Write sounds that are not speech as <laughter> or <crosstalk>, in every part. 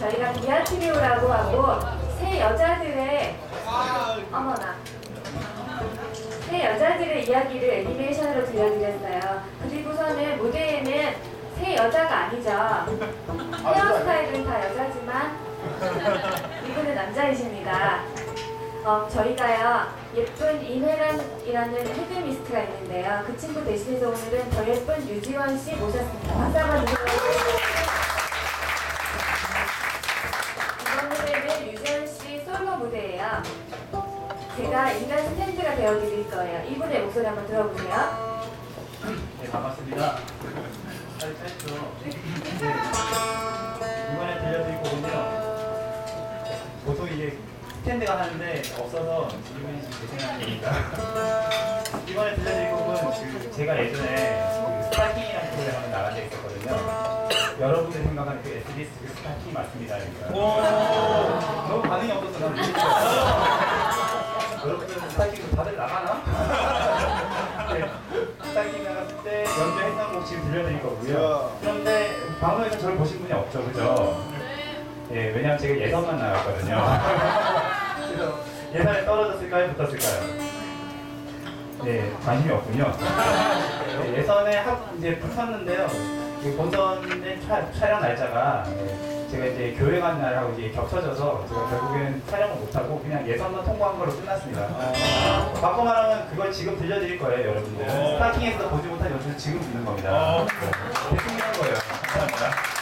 저희가 기아 트리오라고 하고 새 여자들의 어머나 새 여자들의 이야기를 애니메이션으로 들려드렸어요. 그리고서는 무대에는 새 여자가 아니죠. 헤어스타일은 다 여자지만 이분은 남자이십니다. 어, 저희가요 예쁜 이메란이라는 헤드미스트가 있는데요. 그 친구 대신해서 오늘은 더 예쁜 유지원 씨 모셨습니다. 박수 한번 주세요. 솔로 무대예요. 제가 인간 스탠드가 되어드릴 거예요. 이분의 목소리 한번 들어보세요. 네, 반갑습니다. 잘 뺐죠? 이번에 들려드릴 곡은요. 보통 이게 스탠드가 하는데 없어서 이분이 지금 겁니다. 이번에 들려드릴 곡은 그 제가 예전에 그 스타킹이라는 프로그램을 나간 적 있었거든요. 여러분들 생각하는 그 SBS 그 스타킹 맞습니다. 그러니까. 너무 반응이 없어서 난 모르겠어요. 여러분들 스타킹 다들 나가나? <laughs> 네. 스타킹 나갔을 때 연주했던 곡 지금 들려드릴 거고요. 그런데 방송에서 저를 보신 분이 없죠, 그죠? 예, 왜냐면 제가 예선만 나갔거든요. <laughs> 그래서 예선에 떨어졌을까요, 붙었을까요? 네, 관심이 없군요. 네, 예선에 합, 이제 붙었는데요. 그 본선의 촬- 촬영 날짜가 네, 제가 이제 교회 간 날하고 이제 겹쳐져서 제가 결국에는 촬영을 못하고 그냥 예선만 통과한 걸로 끝났습니다. 바꿔 말하면 그걸 지금 들려드릴 거예요, 여러분들. 스타킹에서 보지 못한 연주를 지금 듣는 겁니다. 네, 대충한 거예요. 감사합니다.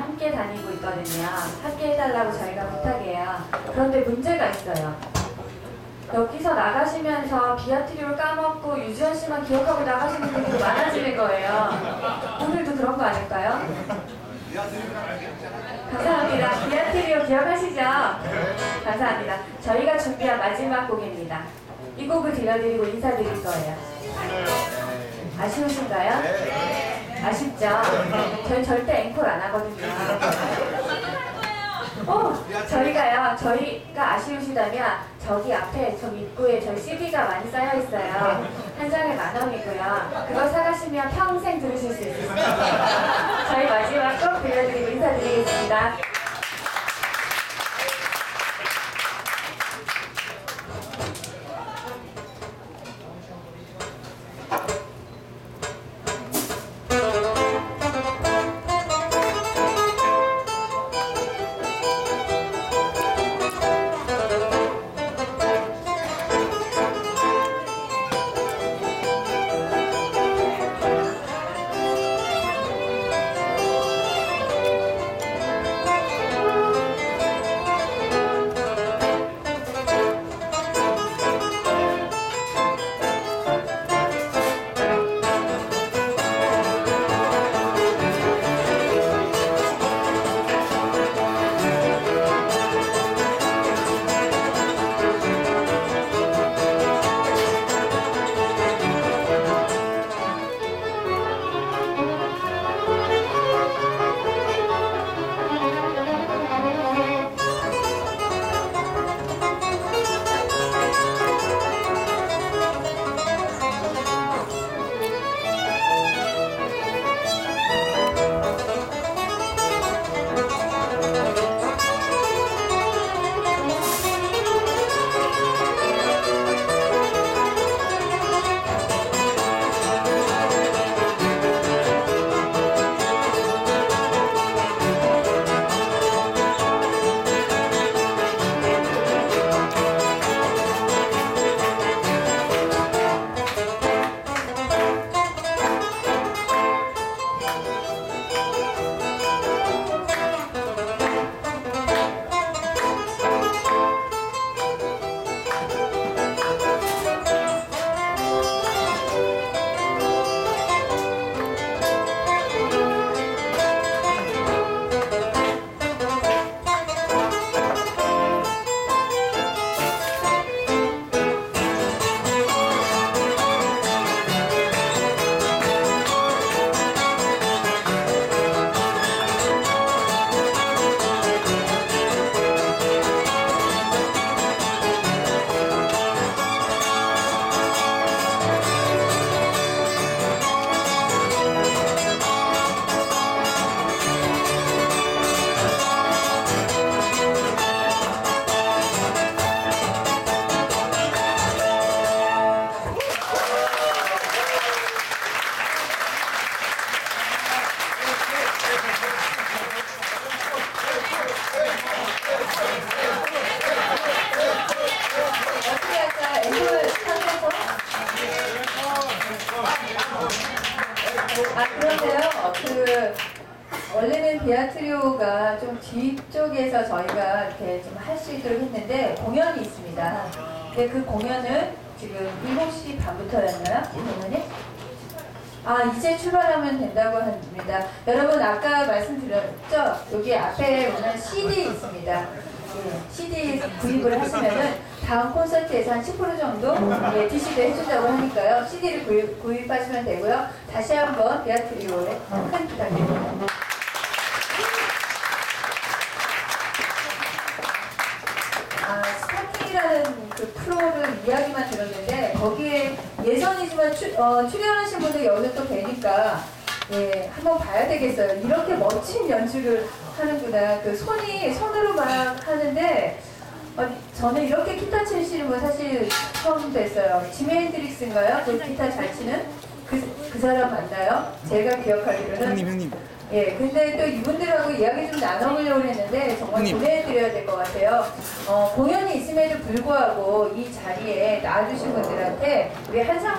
함께 다니고 있거든요. 함께 해달라고 저희가 부탁해요. 그런데 문제가 있어요. 여기서 나가시면서 비아트리오를 까먹고 유지현 씨만 기억하고 나가시는 분들이 많아지는 거예요. 오늘도 그런 거 아닐까요? 감사합니다. 비아트리오 기억하시죠? 감사합니다. 저희가 준비한 마지막 곡입니다. 이 곡을 들려드리고 인사드릴 거예요. 아쉬우신가요? 아쉽죠? 저희 절대 앵콜 안 하거든요. 어, 저희가요, 저희가 아쉬우시다면 저기 앞에 저 입구에 저희 CD가 많이 쌓여 있어요. 한 장에 만 원이고요. 그거 사가시면 평생 들으실 수 있습니다. 저희 마지막 곡 들려드리고 인사드리겠습니다. 쪽에서 저희가 이렇게 좀 할 수 있도록 했는데, 공연이 있습니다. 근데 그 공연은 지금 7시 반부터였나요? 공연이? 아, 이제 출발하면 된다고 합니다. 여러분, 아까 말씀드렸죠? 여기 앞에 보면 CD 있습니다. 예, CD 구입을 하시면은 다음 콘서트에서 한 10% 정도 예, DC도 해준다고 하니까요. CD를 구입, 구입하시면 되고요. 다시 한번 베아트리오에 큰 부탁드립니다. 그 프로를 이야기만 들었는데 거기에 예선이지만 출, 어, 출연하신 분들 여기서 또 뵈니까 예, 한번 봐야 되겠어요. 이렇게 멋진 연주를 하는구나. 그 손이 손으로 막 하는데 어, 저는 이렇게 기타 치시는 분 사실 처음 뵀어요. 지메 핸드릭스인가요? 그 기타 잘 치는 그, 그 사람 맞나요? 제가 기억하기로는 형님 형님 예, 근데 또 이분들하고 이야기 좀 나눠보려고 했는데 정말. 보내드려야 될 것 같아요. 어, 공연이 있음에도 불구하고 이 자리에 나와주신 분들한테 우리 한상호